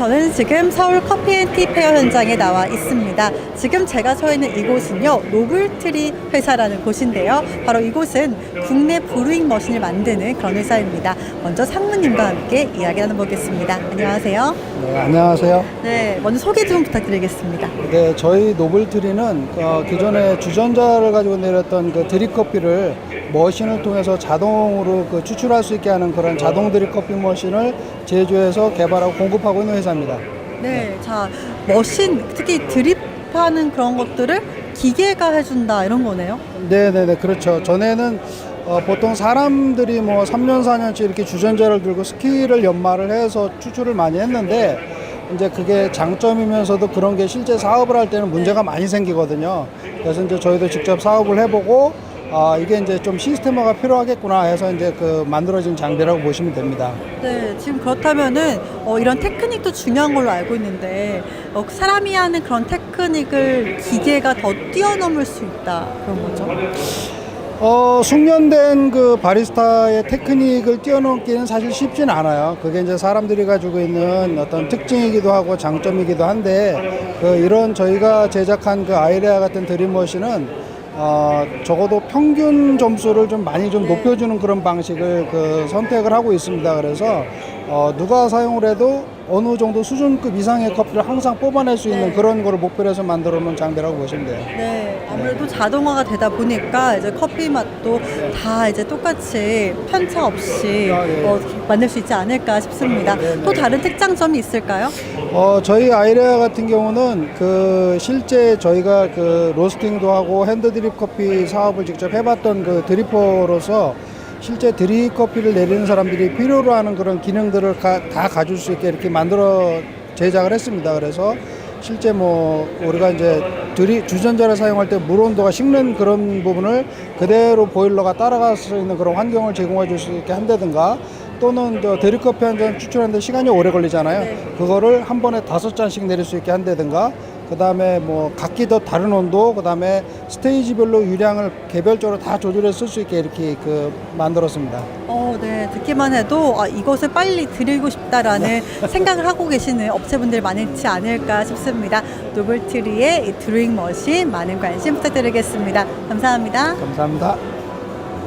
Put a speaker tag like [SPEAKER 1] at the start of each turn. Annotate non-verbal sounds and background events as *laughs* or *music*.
[SPEAKER 1] 저는 지금 서울 커피앤티 페어 현장에 나와 있습니다. 지금 제가 서 있는 이곳은요, 노블트리 회사라는 곳인데요. 바로 이곳은 국내 브루잉 머신을 만드는 그런 회사입니다. 먼저 상무님과 함께 이야기 나눠보겠습니다. 안녕하세요.
[SPEAKER 2] 네, 안녕하세요.
[SPEAKER 1] 네, 먼저 소개 좀 부탁드리겠습니다.
[SPEAKER 2] 네, 저희 노블트리는 어, 기존에 주전자를 가지고 내렸던 그 드립커피를 머신을 통해서 자동으로 그 추출할 수 있게 하는 그런 자동 드립 커피 머신을 제조해서 개발하고 공급하고 있는 회사입니다.
[SPEAKER 1] 네, 자, 머신, 특히 드립하는 그런 것들을 기계가 해준다, 이런 거네요.
[SPEAKER 2] 네, 네, 네, 그렇죠. 전에는 어, 보통 사람들이 뭐 3년, 4년째 이렇게 주전자를 들고 스키를 연마를 해서 추출을 많이 했는데 이제 그게 장점이면서도 그런 게 실제 사업을 할 때는 문제가 많이 생기거든요. 그래서 이제 저희도 직접 사업을 해보고 아, 이게 이제 좀 시스템화가 필요하겠구나 해서 이제 그 만들어진 장비라고 보시면 됩니다.
[SPEAKER 1] 네, 지금 그렇다면은 어, 이런 테크닉도 중요한 걸로 알고 있는데 어, 사람이 하는 그런 테크닉을 기계가 더 뛰어넘을 수 있다 그런 거죠.
[SPEAKER 2] 어, 숙련된 그 바리스타의 테크닉을 뛰어넘기는 사실 쉽진 않아요. 그게 이제 사람들이 가지고 있는 어떤 특징이기도 하고 장점이기도 한데, 그 이런 저희가 제작한 그 아이레아 같은 드림머신은 어, 적어도 평균 점수를 좀 많이 좀
[SPEAKER 1] 네.
[SPEAKER 2] 높여주는 그런 방식을 그 선택을 하고 있습니다. 그래서 어, 누가 사용을 해도 어느 정도 수준급 이상의 커피를 항상 뽑아낼 수 있는
[SPEAKER 1] 네.
[SPEAKER 2] 그런 거를 목표로 해서 만들어 놓은 장비라고 보시면 돼요.
[SPEAKER 1] 네, 아무래도 자동화가 되다 보니까 이제 커피 맛도 다 이제 똑같이 편차 없이
[SPEAKER 2] 아, 예.
[SPEAKER 1] 어, 만들 수 있지 않을까 싶습니다.
[SPEAKER 2] 네, 네.
[SPEAKER 1] 또 다른 특장점이 있을까요?
[SPEAKER 2] 어, 저희 아이레아 같은 경우는 그 실제 저희가 그 로스팅도 하고 핸드 드립 커피 사업을 직접 해봤던 그 드리퍼로서 실제 드립 커피를 내리는 사람들이 필요로 하는 그런 기능들을 가- 다 가질 수 있게 이렇게 만들어 제작을 했습니다. 그래서 실제 뭐 우리가 이제 드리 주전자를 사용할 때 물 온도가 식는 그런 부분을 그대로 보일러가 따라갈 수 있는 그런 환경을 제공해 줄 수 있게 한다든가 또는 저 드립커피 한 잔 추출하는데 시간이 오래 걸리잖아요.
[SPEAKER 1] 네.
[SPEAKER 2] 그거를 한 번에 다섯 잔씩 내릴 수 있게 한다든가 그 다음에 뭐 각기 더 다른 온도 그 다음에 스테이지별로 유량을 개별적으로 다 조절해 쓸 수 있게 이렇게 그 만들었습니다.
[SPEAKER 1] 어, 네. 듣기만 해도 아, 이것을 빨리 드리고 싶다라는 *laughs* 생각을 하고 계시는 업체분들 많지 않을까 싶습니다. 노블트리의 이 드로잉 머신 많은 관심 부탁드리겠습니다. 감사합니다.
[SPEAKER 2] 감사합니다.